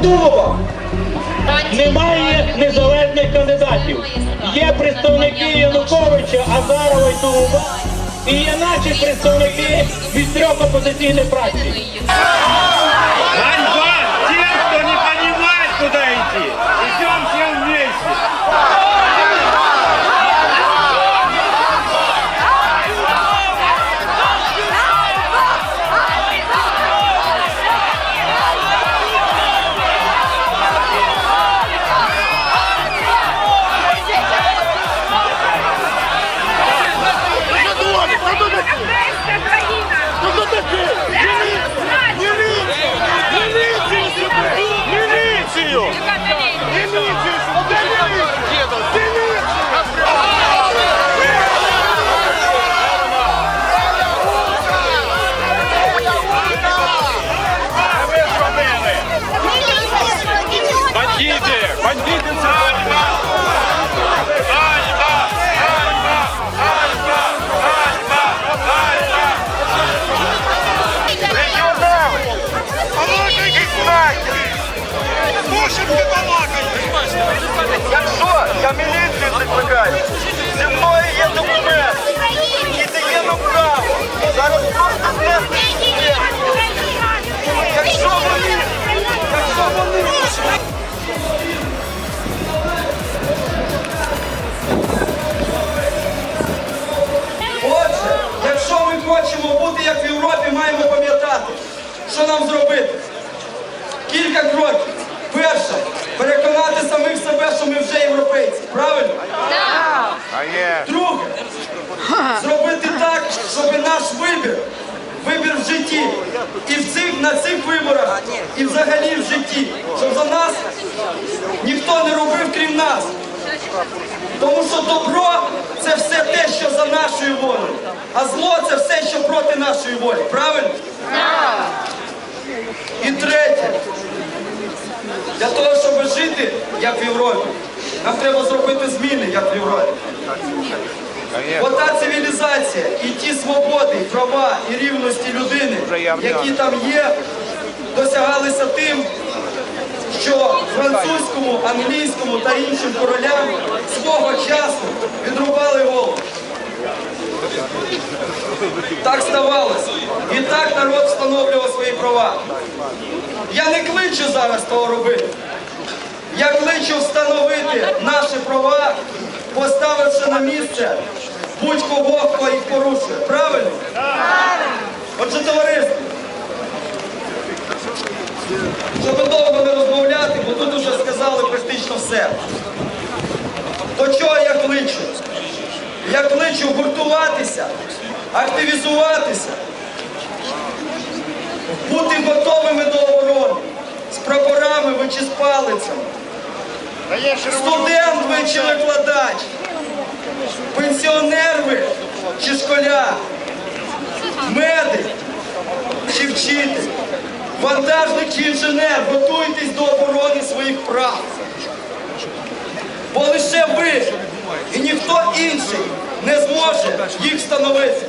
Азарова. Немає незалежних кандидатів. Є представники Януковича, Азарова і Тулуба. І є наші представники від трьох опозиційних фракцій. Кілька кроків. Перше, переконати самих себе, що ми вже європейці. Правильно? Я... Друге, зробити так, щоб наш вибір, вибір в житті, і в цих, на цих виборах, і взагалі в житті, щоб за нас ніхто не робив, крім нас. Тому що добро це все те, що за нашою волею, а зло це все, що проти нашої волі. Правильно? І третє, для того, щоб жити як в Європі, нам треба зробити зміни, як в Європі. Ота цивілізація і ті свободи, і права і рівності людини, які там є, досягалися тим, що французькому, англійському та іншим королям свого часу відрубали голову. Так ставалося. І так народ встановлював свої права. Я не кличу зараз того робити. Я кличу встановити наші права, поставивши на місце будь-кого, хто їх порушує. Правильно? Отже, товариство, щоб довго не розмовляти, бо тут уже сказали практично все. До чого я кличу? Я кличу гуртуватися, активізуватися, бути готовими до оборони. З прапорами ви чи з палицями. Студент ви чи викладач, пенсіонер ви чи школяр, медик чи вчитель, вантажник чи інженер, готуйтесь до оборони своїх прав. Бо лише ви і ніхто інший не зможе їх встановити.